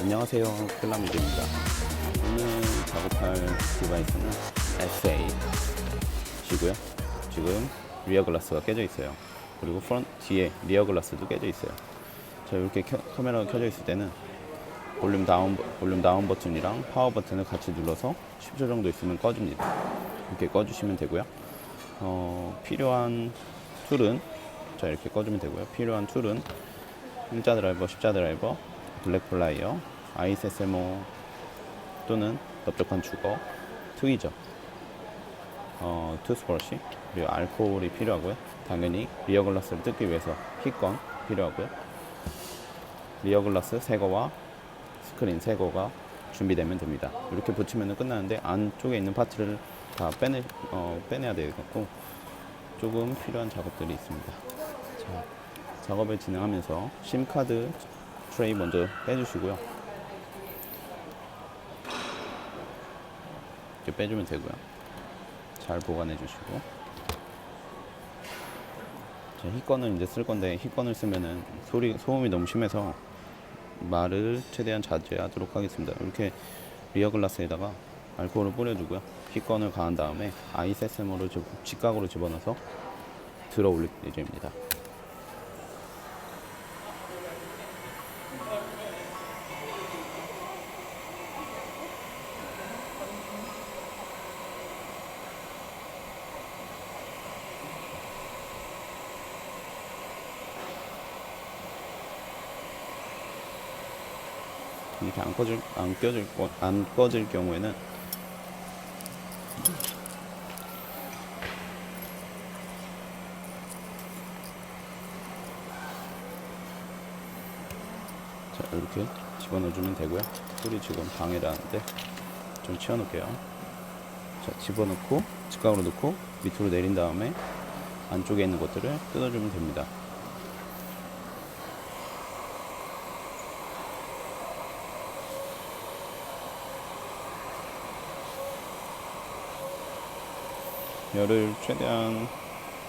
안녕하세요. 클라미드입니다. 오늘 작업할 디바이스는 S8이고요. 지금 리어 글라스가 깨져 있어요. 그리고 프런트 뒤에 리어 글라스도 깨져 있어요. 자 이렇게 켜- 카메라가 켜져 있을 때는 볼륨 다운 버- 볼륨 다운 버튼이랑 파워 버튼을 같이 눌러서 10초 정도 있으면 꺼집니다. 이렇게 꺼주시면 되고요. 어, 필요한 툴은 자 이렇게 꺼주면 되고요. 필요한 툴은 일자 드라이버, 십자 드라이버, 블랙 플라이어, ISSMO 또는 넓적한 주거, 트위저, 어, 투스퍼러시, 그리고 알코올이 필요하고요. 당연히 리어 글라스를 뜯기 위해서 히건 필요하고요. 리어 글라스 새거와 스크린 새거가 준비되면 됩니다. 이렇게 붙이면 끝나는데 안쪽에 있는 파트를 다 빼내, 어, 빼내야 되겠고 조금 필요한 작업들이 있습니다. 자, 작업을 진행하면서 심카드 트레이 먼저 빼주시고요. 이렇게 빼주면 되고요. 잘 보관해 주시고. 자, 히건을 이제 쓸 건데 히건을 쓰면은 소리 소음이 너무 심해서 말을 최대한 자제하도록 하겠습니다. 이렇게 리어 글라스에다가 알코올을 뿌려주고요. 히건을 가한 다음에 아이세스모를 직각으로 집어넣어서 들어 올릴 예정입니다. 이렇게 안 꺼질 안 껴질 거- 안 꺼질 경우에는 자 이렇게 집어넣어주면 되고요. 소리 지금 방해를 하는데 좀 치워놓을게요. 자 집어넣고 직각으로 넣고 밑으로 내린 다음에 안쪽에 있는 것들을 뜯어주면 됩니다. 열을 최대한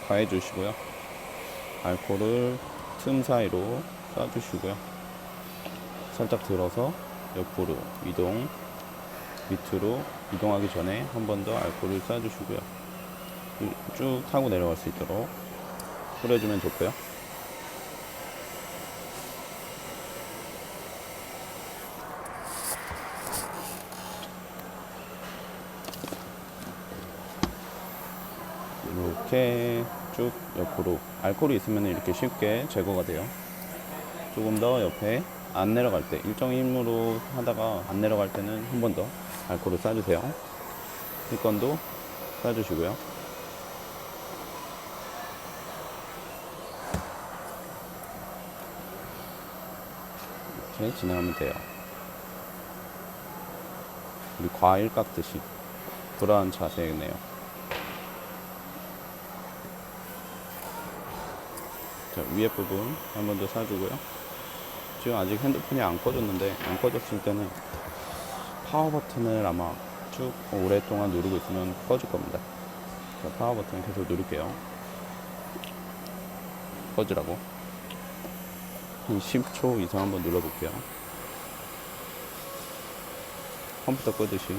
가해 주시고요. 알코올을 틈 사이로 쏴주시고요. 살짝 들어서 옆으로 이동, 밑으로 이동하기 전에 한 번 더 알코올을 쏴주시고요. 쭉 타고 내려갈 수 있도록 뿌려주면 좋고요. 이렇게 쭉 옆으로 알코올이 있으면 이렇게 쉽게 제거가 돼요. 조금 더 옆에 안 내려갈 때 일정 힘으로 하다가 안 내려갈 때는 한 번 더 알코올을 쏴주세요. 이 건도 쏴주시고요. 이렇게 진행하면 돼요. 우리 과일 깎듯이 그러한 자세네요. 자, 위에 부분 한 번 더 사주고요. 지금 아직 핸드폰이 안 꺼졌는데 안 꺼졌을 때는 파워 버튼을 아마 쭉 오랫동안 누르고 있으면 꺼질 겁니다. 자, 파워 버튼 계속 누를게요. 꺼지라고. 한 10초 이상 한번 눌러볼게요. 컴퓨터 끄듯이.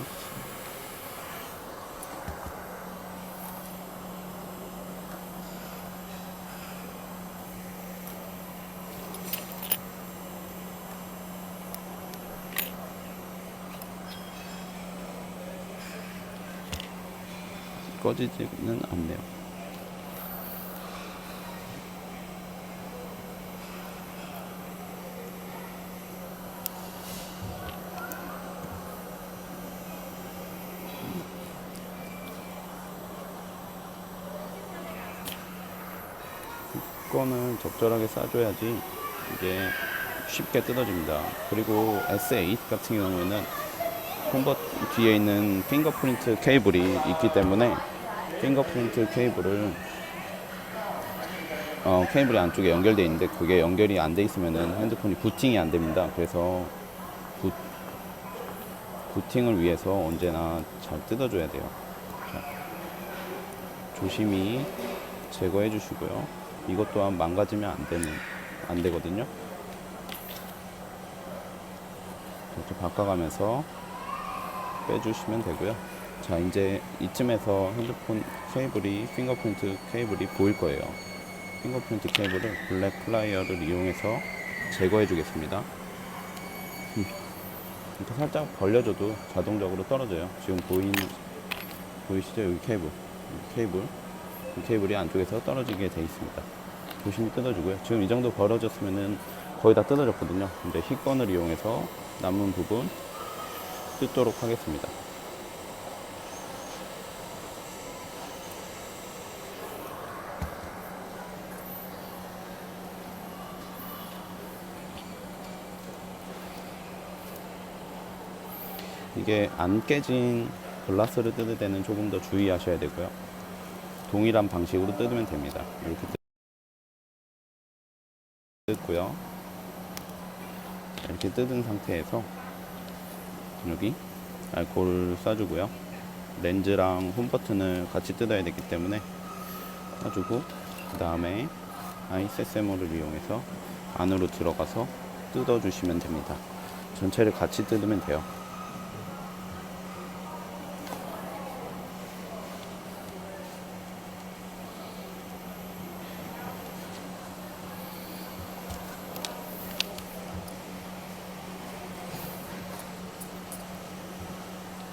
꺼지지는 않네요. 거는 적절하게 싸줘야지 이게 쉽게 뜯어집니다. 그리고 S8 같은 경우에는 홈버 뒤에 있는 핑거프린트 케이블이 있기 때문에 핑거프린트 케이블을 어, 케이블이 안쪽에 연결되어 있는데 그게 연결이 안 돼 있으면은 핸드폰이 부팅이 안 됩니다. 그래서 부, 부팅을 위해서 언제나 잘 뜯어줘야 돼요. 자, 조심히 제거해 주시고요. 이것 또한 망가지면 안 되는 안 되거든요. 이렇게 바꿔가면서 빼주시면 되고요. 자, 이제 이쯤에서 핸드폰 케이블이, 핑거프린트 케이블이 보일 거예요. 핑거프린트 케이블을 블랙 플라이어를 이용해서 제거해 주겠습니다. 음. 이렇게 살짝 벌려줘도 자동적으로 떨어져요. 지금 보이는, 보이시죠? 여기 케이블. 케이블. 이 케이블이 안쪽에서 떨어지게 돼 있습니다. 조심히 뜯어주고요. 지금 이 정도 벌어졌으면은 거의 다 뜯어졌거든요. 근데 휘건을 이용해서 남은 부분 뜯도록 하겠습니다. 이게 안 깨진 글라스를 뜯을 때는 조금 더 주의하셔야 되고요. 동일한 방식으로 뜯으면 됩니다. 이렇게 뜯고요. 이렇게 뜯은 상태에서 여기 알코올을 쏴주고요. 렌즈랑 홈 버튼을 같이 뜯어야 되기 때문에 쏴주고 그 다음에 아이세세모를 이용해서 안으로 들어가서 뜯어주시면 됩니다. 전체를 같이 뜯으면 돼요.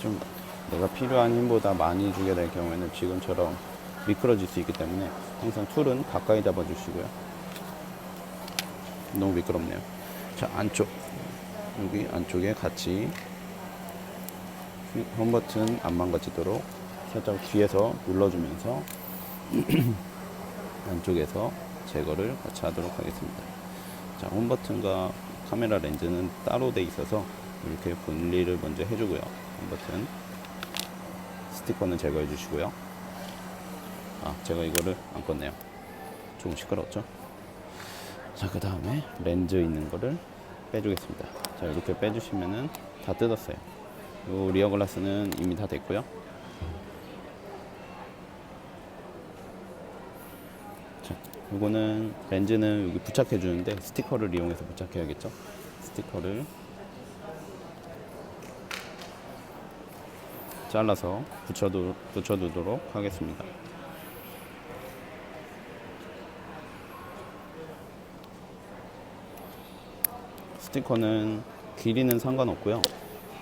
좀 내가 필요한 힘보다 많이 주게 될 경우에는 지금처럼 미끄러질 수 있기 때문에 항상 툴은 가까이 잡아 주시고요. 너무 미끄럽네요. 자, 안쪽. 여기 안쪽에 같이 홈 버튼 안 망가지도록 살짝 뒤에서 눌러주면서 안쪽에서 제거를 같이 하도록 하겠습니다. 자, 홈 버튼과 카메라 렌즈는 따로 돼 있어서 이렇게 분리를 먼저 해주고요. 홈 버튼 스티커는 제거해 주시고요. 아, 제가 이거를 안 껐네요. 조금 시끄러웠죠? 자, 그 다음에 렌즈 있는 거를 빼주겠습니다. 자, 이렇게 빼주시면은 다 뜯었어요. 요 리어 글라스는 이미 다 됐고요. 자, 요거는 렌즈는 여기 부착해 주는데 스티커를 이용해서 부착해야겠죠? 스티커를 잘라서 붙여두, 붙여두도록 하겠습니다. 스티커는 길이는 상관없고요.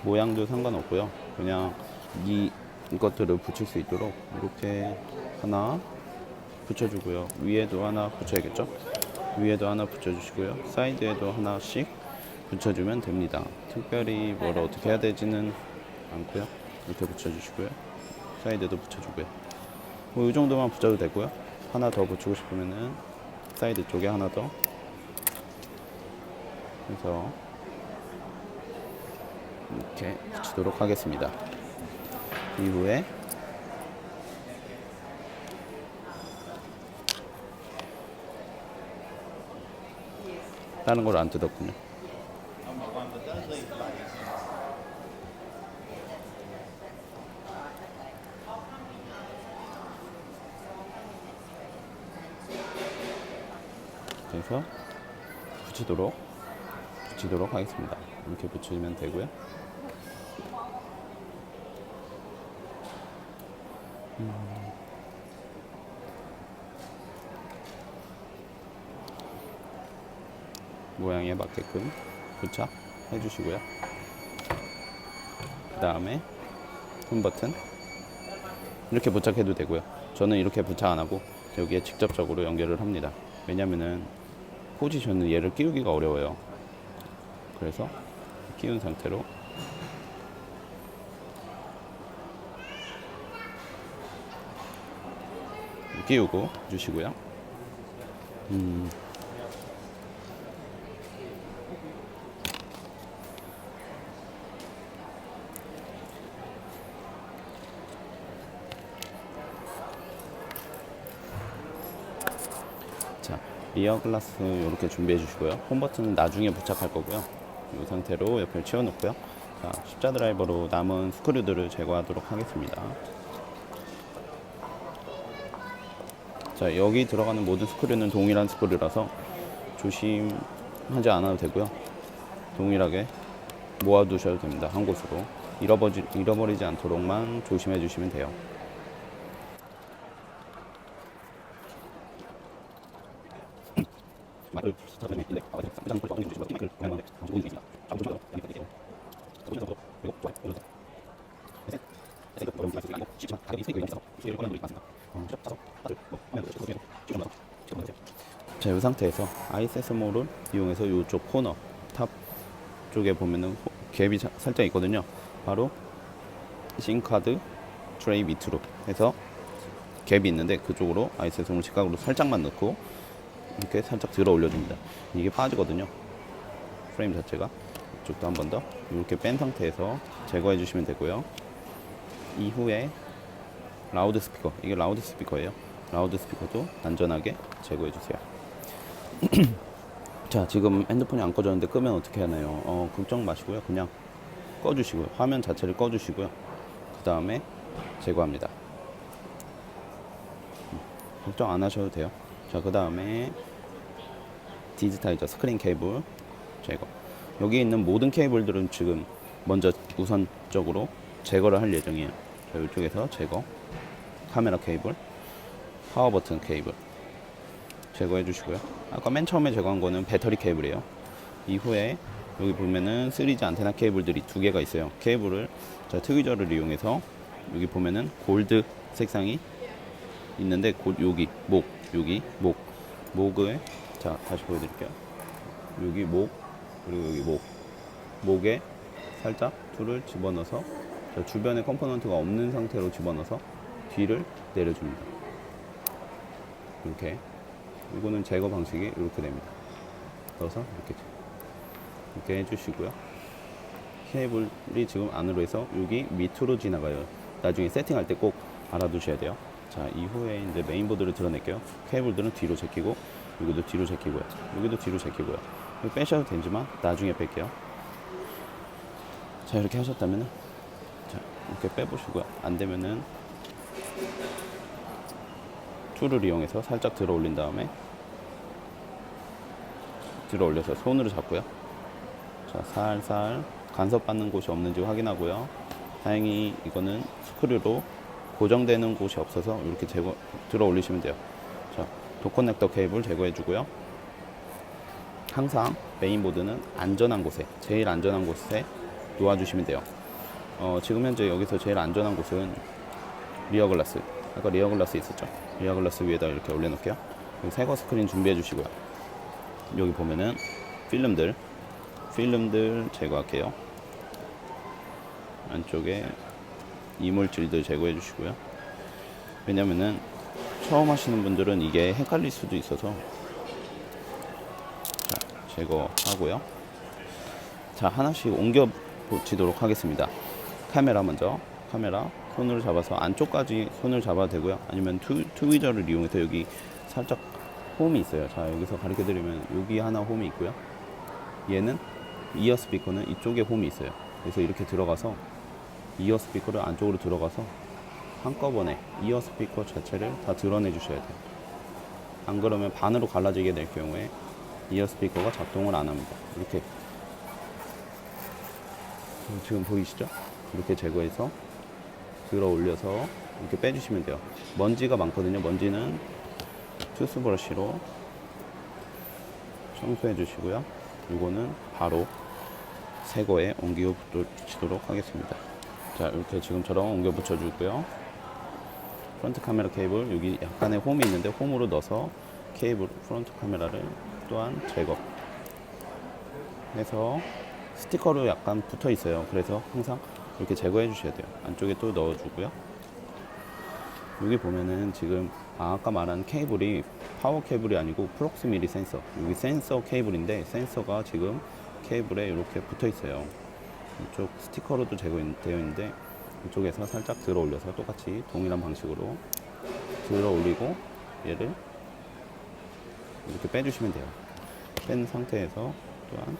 모양도 상관없고요. 그냥 이 이것들을 붙일 수 있도록 이렇게 하나 붙여주고요. 위에도 하나 붙여야겠죠? 위에도 하나 붙여주시고요. 사이드에도 하나씩 붙여주면 됩니다. 특별히 뭘 어떻게 해야 되지는 않고요. 이렇게 붙여주시고요. 사이드도 붙여주고요. 뭐 이 정도만 붙여도 되고요. 하나 더 붙이고 싶으면은 사이드 쪽에 하나 더 해서 이렇게 붙이도록 하겠습니다. 이후에 다른 걸 안 뜯었군요. 그래서 붙이도록 붙이도록 하겠습니다. 이렇게 붙이면 되고요. 음. 모양에 맞게끔 부착해 주시고요. 그 다음에 홈 버튼 이렇게 부착해도 되고요. 저는 이렇게 부착 안 하고 여기에 직접적으로 연결을 합니다. 왜냐면은 포지션은 얘를 끼우기가 어려워요. 그래서 끼운 상태로 끼우고 주시고요. 음, 자, 리어 글라스 이렇게 준비해 주시고요. 홈 버튼은 나중에 부착할 거고요. 이 상태로 옆을 치워 놓고요. 자, 십자 드라이버로 남은 스크류들을 제거하도록 하겠습니다. 자, 여기 들어가는 모든 스크류는 동일한 스크류라서 조심하지 않아도 되고요. 동일하게 모아두셔도 됩니다. 한 곳으로 잃어버지, 잃어버리지 않도록만 조심해 주시면 돼요. 이 상태에서 아이세스모를 이용해서 이쪽 코너 탑 쪽에 보면은 호- 갭이 자- 살짝 있거든요. 바로 싱카드 트레이 밑으로 해서 갭이 있는데 그쪽으로 아이세스모를 직각으로 살짝만 넣고 이렇게 살짝 들어 올려줍니다. 이게 빠지거든요. 프레임 자체가 이쪽도 한 번 더 이렇게 뺀 상태에서 제거해 주시면 되고요. 이후에 라우드 스피커 이게 라우드 스피커예요. 라우드 스피커도 안전하게 제거해 주세요. 자 지금 핸드폰이 안 꺼졌는데 끄면 어떻게 하나요? 어 걱정 마시고요. 그냥 꺼주시고요. 화면 자체를 꺼주시고요. 그 다음에 제거합니다. 음, 걱정 안 하셔도 돼요. 자 그 다음에 디지타이저 스크린 케이블 제거. 여기 있는 모든 케이블들은 지금 먼저 우선적으로 제거를 할 예정이에요. 자, 이쪽에서 제거. 카메라 케이블, 파워 버튼 케이블 제거해 주시고요. 아까 맨 처음에 제거한 거는 배터리 케이블이에요. 이후에 여기 보면은 3G 안테나 케이블들이 두 개가 있어요. 케이블을 자, 트위저를 이용해서 여기 보면은 골드 색상이 있는데 곧 여기 목 여기 목 목을 자 다시 보여드릴게요. 여기 목 그리고 여기 목 목에 살짝 툴을 집어넣어서 자, 주변에 컴포넌트가 없는 상태로 집어넣어서 뒤를 내려줍니다. 이렇게 이거는 제거 방식이 이렇게 됩니다. 넣어서 이렇게 이렇게 해주시고요. 케이블이 지금 안으로 해서 여기 밑으로 지나가요. 나중에 세팅할 때 꼭 알아두셔야 돼요. 자 이후에 이제 메인보드를 드러낼게요. 케이블들은 뒤로 제끼고 여기도 뒤로 제끼고요. 여기도 뒤로 제끼고요. 이거 빼셔도 되지만 나중에 뺄게요. 자 이렇게 하셨다면은 자 이렇게 빼보시고요. 안 되면은 툴을 이용해서 살짝 들어 올린 다음에 들어 올려서 손으로 잡고요. 자, 살살 간섭 받는 곳이 없는지 확인하고요. 다행히 이거는 스크류로 고정되는 곳이 없어서 이렇게 제거 들어 올리시면 돼요. 자, 도커넥터 케이블 제거해 주고요. 항상 메인보드는 안전한 곳에, 제일 안전한 곳에 놓아주시면 돼요. 어, 지금 현재 여기서 제일 안전한 곳은 리어 글라스. 아까 리어 글라스 있었죠? 리어 글라스 위에다 이렇게 올려놓을게요. 새거 스크린 준비해 주시고요. 여기 보면은 필름들, 필름들 제거할게요. 안쪽에 이물질들 제거해 주시고요. 왜냐면은 처음 하시는 분들은 이게 헷갈릴 수도 있어서 자, 제거하고요. 자, 하나씩 옮겨 붙이도록 하겠습니다. 카메라 먼저 카메라 손으로 잡아서 안쪽까지 손을 잡아도 되고요. 아니면 투, 트위저를 이용해서 여기 살짝 홈이 있어요. 자, 여기서 가르쳐 드리면 여기 하나 홈이 있고요. 얘는 이어 스피커는 이쪽에 홈이 있어요. 그래서 이렇게 들어가서 이어 스피커를 안쪽으로 들어가서 한꺼번에 이어 스피커 자체를 다 드러내 주셔야 돼요. 안 그러면 반으로 갈라지게 될 경우에 이어 스피커가 작동을 안 합니다. 이렇게 지금 보이시죠? 이렇게 제거해서 들어 올려서 이렇게 빼주시면 돼요. 먼지가 많거든요. 먼지는 투스 브러쉬로 청소해 주시고요. 이거는 바로 새 거에 옮겨 붙이도록 하겠습니다. 자, 이렇게 지금처럼 옮겨 붙여주고요. 프론트 카메라 케이블 여기 약간의 홈이 있는데 홈으로 넣어서 케이블 프론트 카메라를 또한 제거 해서 스티커로 약간 붙어 있어요. 그래서 항상 이렇게 제거해 주셔야 돼요. 안쪽에 또 넣어 주고요. 여기 보면은 지금 아, 아까 말한 케이블이 파워 케이블이 아니고 프록시미리 센서. 여기 센서 케이블인데 센서가 지금 케이블에 이렇게 붙어 있어요. 이쪽 스티커로도 제거되어 있는데 이쪽에서 살짝 들어 올려서 똑같이 동일한 방식으로 들어 올리고 얘를 이렇게 빼주시면 돼요. 뺀 상태에서 또한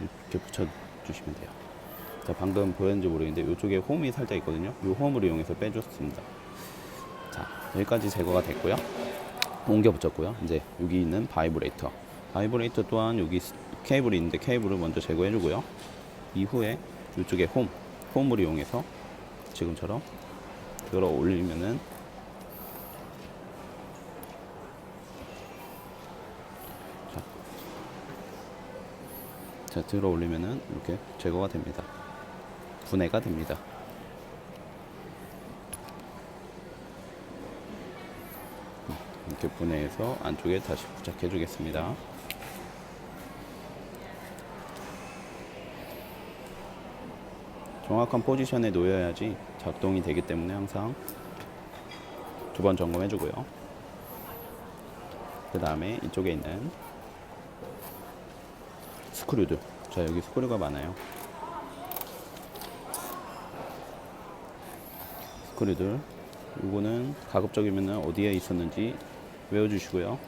이렇게 붙여 주시면 돼요. 자, 방금 보였는지 모르겠는데 이쪽에 홈이 살짝 있거든요. 이 홈을 이용해서 빼줬습니다. 자, 여기까지 제거가 됐고요. 옮겨 붙였고요. 이제 여기 있는 바이브레이터. 바이브레이터 또한 여기 스- 케이블이 있는데 케이블을 먼저 제거해 주고요. 이후에 이쪽에 홈, 홈을 이용해서 지금처럼 들어 올리면은 자, 자 들어 올리면은 이렇게 제거가 됩니다. 분해가 됩니다. 음, 이렇게 분해해서 안쪽에 다시 부착해 주겠습니다. 정확한 포지션에 놓여야지 작동이 되기 때문에 항상 두 번 점검해 주고요. 그 다음에 이쪽에 있는 스크류들. 자, 여기 스크류가 많아요. 스크류들. 요거는 가급적이면 어디에 있었는지 외워주시고요.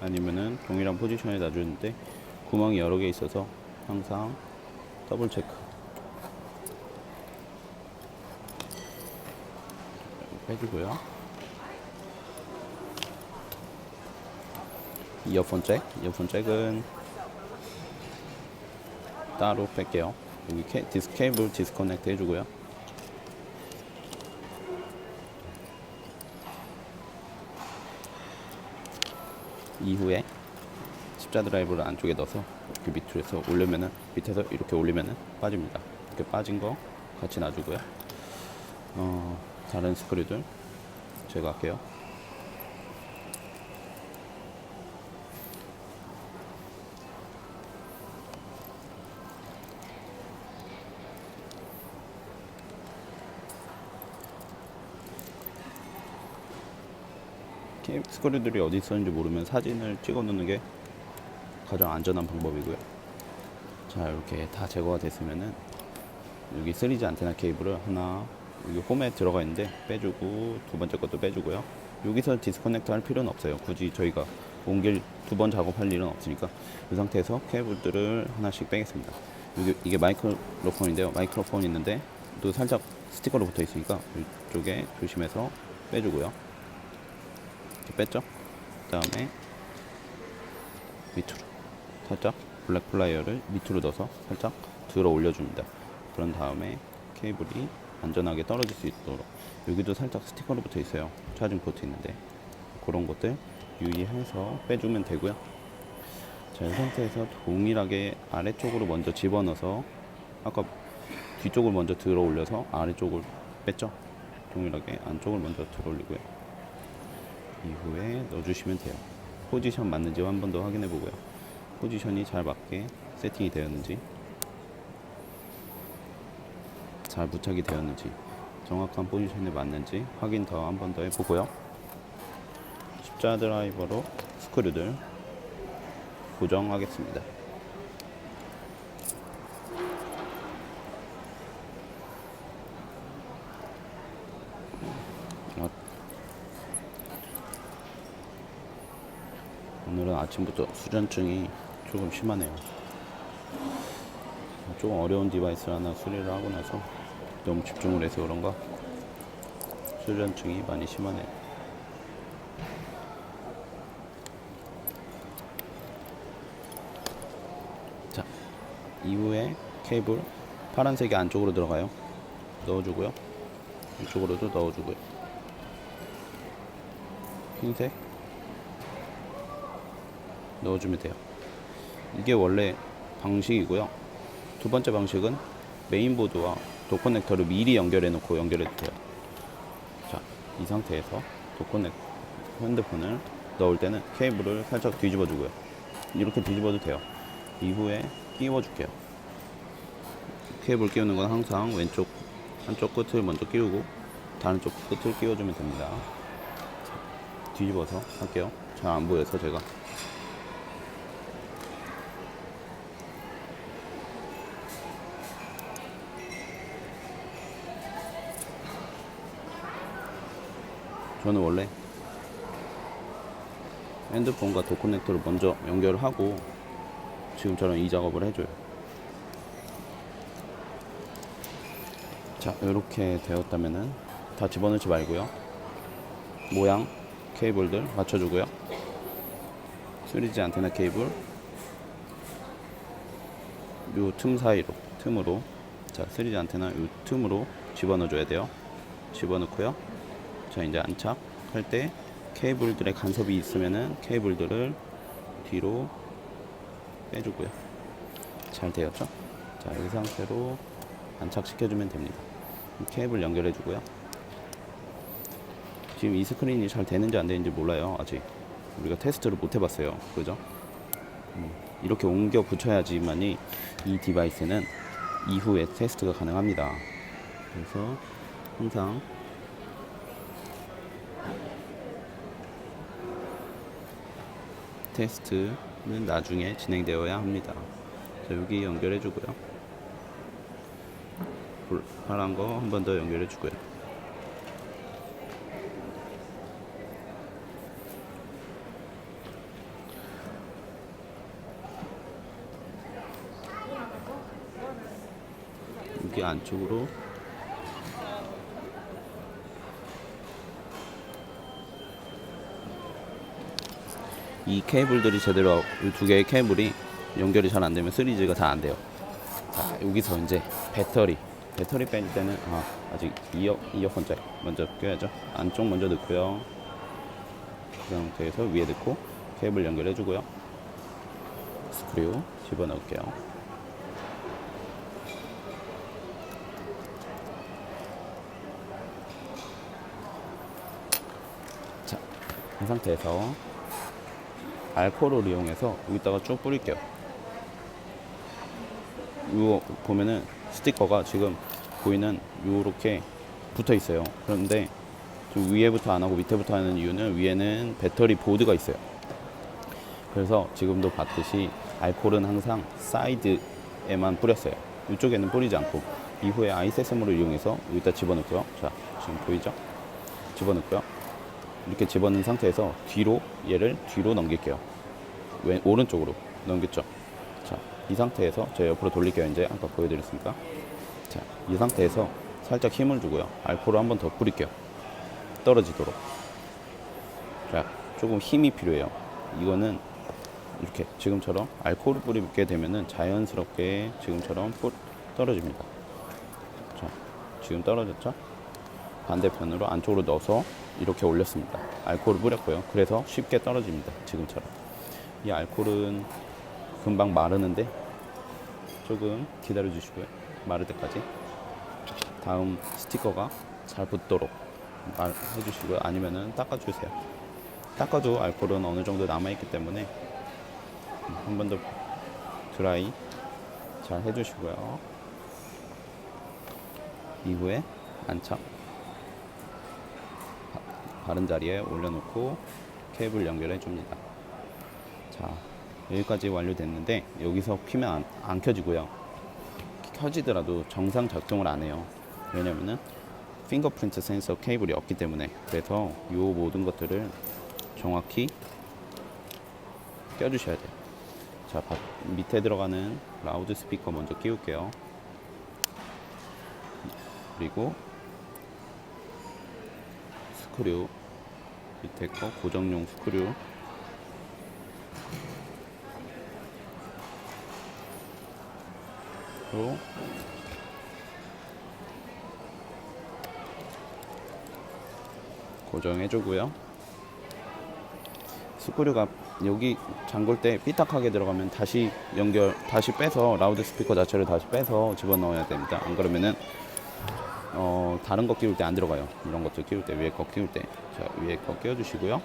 아니면은 동일한 포지션에 놔주는데 구멍이 여러 개 있어서 항상 더블 체크. 빼주고요. 이어폰 잭, 이어폰 잭은 따로 뺄게요. 여기 케, 디스 케이블 디스커넥트 해주고요. 이후에 십자 드라이브를 안쪽에 넣어서 이렇게 밑으로서 올리면은 밑에서 이렇게 올리면은 빠집니다. 이렇게 빠진 거 같이 놔주고요. 어, 다른 스크류들 제거할게요. 케이- 스크류들이 어디 있었는지 모르면 사진을 찍어 놓는 게 가장 안전한 방법이고요. 자, 이렇게 다 제거가 됐으면은 여기 3G 안테나 케이블을 하나 여기 홈에 들어가 있는데 빼주고 두 번째 것도 빼주고요. 여기서 디스커넥트 할 필요는 없어요. 굳이 저희가 옮길 두 번 작업할 일은 없으니까 이 상태에서 케이블들을 하나씩 빼겠습니다. 이게, 이게 마이크로폰인데요. 마이크로폰 있는데 또 살짝 스티커로 붙어 있으니까 이쪽에 조심해서 빼주고요. 이렇게 뺐죠? 그 다음에 밑으로 살짝 블랙 플라이어를 밑으로 넣어서 살짝 들어 올려줍니다. 그런 다음에 케이블이 안전하게 떨어질 수 있도록 여기도 살짝 스티커로 붙어 있어요. 차징 포트 있는데 그런 것들 유의해서 빼주면 되고요. 자, 이 상태에서 동일하게 아래쪽으로 먼저 집어넣어서 아까 뒤쪽을 먼저 들어 올려서 아래쪽을 뺐죠. 동일하게 안쪽을 먼저 들어 올리고요. 이후에 넣어주시면 돼요. 포지션 맞는지 한 번 더 확인해 보고요. 포지션이 잘 맞게 세팅이 되었는지, 잘 부착이 되었는지, 정확한 포지션에 맞는지 확인 더 한 번 더 해보고요. 십자 드라이버로 스크류들 고정하겠습니다. 오늘은 아침부터 수전증이 조금 심하네요. 조금 어려운 디바이스 하나 수리를 하고 나서 너무 집중을 해서 그런가 수전증이 많이 심하네요. 자, 이후에 케이블 파란색이 안쪽으로 들어가요. 넣어주고요. 이쪽으로도 넣어주고요. 흰색 넣어주면 돼요. 이게 원래 방식이고요. 두 번째 방식은 메인보드와 도 커넥터를 미리 연결해 놓고 연결해도 돼요. 자, 이 상태에서 도 커넥 핸드폰을 넣을 때는 케이블을 살짝 뒤집어 주고요. 이렇게 뒤집어도 돼요. 이후에 끼워 줄게요. 케이블 끼우는 건 항상 왼쪽 한쪽 끝을 먼저 끼우고 다른 쪽 끝을 끼워주면 됩니다. 자, 뒤집어서 할게요. 잘 안 보여서 제가 저는 원래 핸드폰과 도커넥터를 먼저 연결을 하고 지금처럼 이 작업을 해줘요. 자, 이렇게 되었다면은 다 집어넣지 말고요. 모양 케이블들 맞춰주고요. 3G 안테나 케이블 요 틈 사이로 틈으로 자 3G 안테나 이 틈으로 집어넣어 줘야 돼요 집어넣고요 자 이제 안착할 때 케이블들의 간섭이 있으면은 케이블들을 뒤로 빼주고요. 잘 되었죠? 자 이 상태로 안착시켜주면 됩니다. 이 케이블 연결해 주고요. 지금 이 스크린이 잘 되는지 안 되는지 몰라요 아직. 우리가 테스트를 못 해봤어요. 그죠? 음, 이렇게 옮겨 붙여야지만이 이 디바이스는 이후에 테스트가 가능합니다. 그래서 항상 테스트는 나중에 진행되어야 합니다. 자 여기 연결해 주고요. 볼- 파란 거 한 번 더 연결해 주고요. 안쪽으로 이 케이블들이 제대로 이두 개의 케이블이 연결이 잘 안 되면 3G가 잘 안 돼요. 자 여기서 이제 배터리 배터리 뺄 때는 아, 아직 이어 이어폰짜리 먼저 껴야죠. 안쪽 먼저 넣고요. 그 상태에서 위에 넣고 케이블 연결해 주고요. 스크류 집어 넣을게요. 자, 이 상태에서 알코올을 이용해서 여기다가 쭉 뿌릴게요. 이거 보면은 스티커가 지금 보이는 요렇게 붙어 있어요. 그런데 좀 위에부터 안 하고 밑에부터 하는 이유는 위에는 배터리 보드가 있어요. 그래서 지금도 봤듯이 알코올은 항상 사이드에만 뿌렸어요. 이쪽에는 뿌리지 않고 이후에 아이세스물을 이용해서 여기다 집어넣고요. 자, 지금 보이죠? 집어넣고요. 이렇게 집어넣은 상태에서 뒤로 얘를 뒤로 넘길게요. 왼 오른쪽으로 넘겼죠. 자, 이 상태에서 저 옆으로 돌릴게요. 이제 아까 보여드렸으니까. 자, 이 상태에서 살짝 힘을 주고요. 알코올을 한 번 더 뿌릴게요. 떨어지도록. 자, 조금 힘이 필요해요. 이거는 이렇게 지금처럼 알코올을 뿌리게 되면은 자연스럽게 지금처럼 뿌, 떨어집니다. 자, 지금 떨어졌죠? 반대편으로 안쪽으로 넣어서 이렇게 올렸습니다. 알코올을 뿌렸고요. 그래서 쉽게 떨어집니다. 지금처럼. 이 알코올은 금방 마르는데 조금 기다려 주시고요. 마를 때까지. 다음 스티커가 잘 붙도록 말- 해주시고요. 아니면은 닦아 주세요. 닦아도 알코올은 어느 정도 남아 있기 때문에 한 번 더 드라이 잘 해 주시고요. 이후에 안착 바- 바른 자리에 올려놓고 케이블 연결해 줍니다. 자 여기까지 완료됐는데 여기서 키면 안, 안 켜지고요. 켜지더라도 정상 작동을 안 해요. 왜냐면은 핑거프린트 센서 케이블이 없기 때문에 그래서 이 모든 것들을 정확히 껴주셔야 돼요. 자 바- 밑에 들어가는 라우드 스피커 먼저 끼울게요. 그리고 스크류 밑에 거 고정용 스크류 로 고정해 주고요. 스크류가 여기 잠글 때 삐딱하게 들어가면 다시 연결 다시 빼서 라우드 스피커 자체를 다시 빼서 집어넣어야 됩니다. 안 그러면은 어, 다른 거 끼울 때 안 들어가요. 이런 것들 끼울 때 위에 거 끼울 때. 자, 위에 거 끼워 주시고요.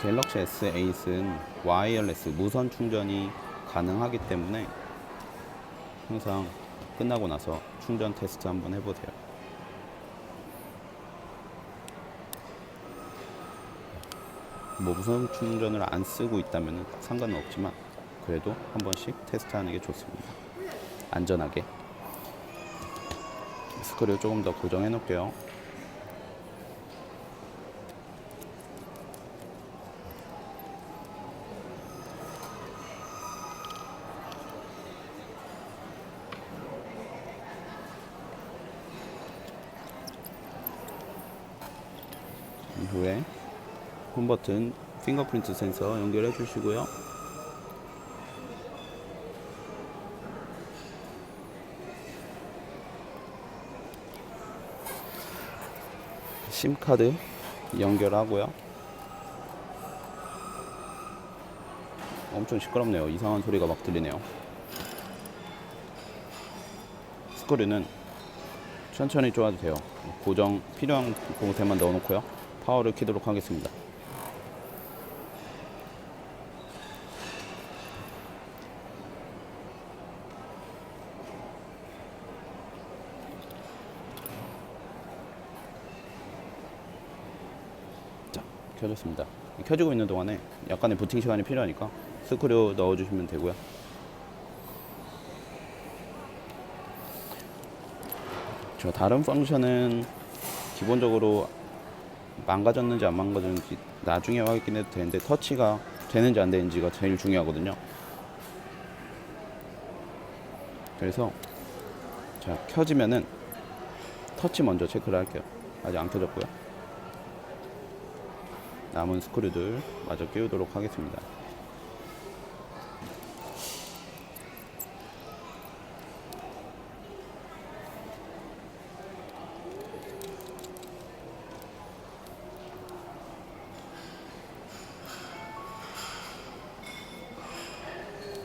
갤럭시 S8은 와이어레스 무선 충전이 가능하기 때문에 항상 끝나고 나서 충전 테스트 한번 해보세요. 뭐 무선 충전을 안 쓰고 있다면 상관은 없지만 그래도 한 번씩 테스트하는 게 좋습니다. 안전하게 스크류 조금 더 고정해 놓을게요. 이후에 홈 버튼 핑거프린트 센서 연결해 주시고요. 심카드 연결하고요. 엄청 시끄럽네요. 이상한 소리가 막 들리네요. 스크류는 천천히 쪼아도 돼요. 고정 필요한 공세만 넣어놓고요. 파워를 키도록 하겠습니다. 자, 켜졌습니다. 켜지고 있는 동안에 약간의 부팅 시간이 필요하니까 스크류 넣어주시면 되고요. 저 다른 펑션은 기본적으로 망가졌는지 안 망가졌는지 나중에 확인해도 되는데 터치가 되는지 안 되는지가 제일 중요하거든요. 그래서 자 켜지면은 터치 먼저 체크를 할게요. 아직 안 켜졌고요. 남은 스크류들 마저 끼우도록 하겠습니다.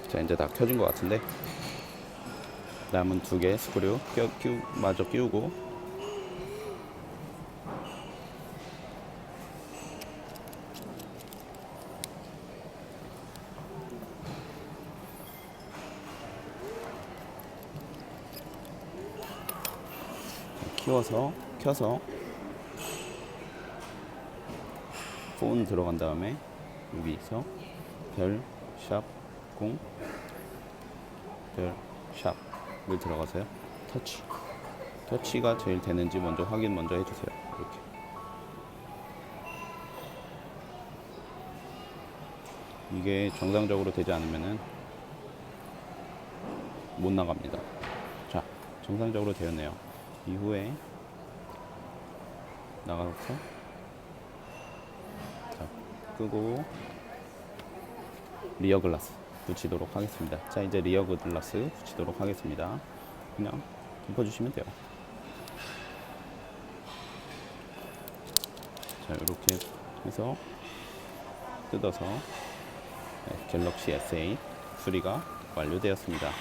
자 이제 다 켜진 것 같은데 남은 두 개 스크류 끼우, 끼우, 마저 끼우고 키워서 켜서 폰 들어간 다음에 여기서 별, 샵, 공, 별, 샵을 들어가서요. 터치. 터치가 제일 되는지 먼저 확인 먼저 해주세요. 이렇게. 이게 정상적으로 되지 않으면은 못 나갑니다. 자, 정상적으로 되었네요. 이후에 나가서 자, 끄고 리어 글라스 붙이도록 하겠습니다. 자, 이제 리어 글라스 붙이도록 하겠습니다. 그냥 덮어주시면 돼요. 자, 이렇게 해서 뜯어서 네, 갤럭시 S8 수리가 완료되었습니다.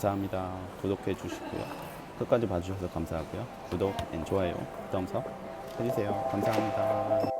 감사합니다. 구독해 주시고요. 끝까지 봐주셔서 감사하고요. 구독, 앤 좋아요, 덤섭 해주세요. 감사합니다.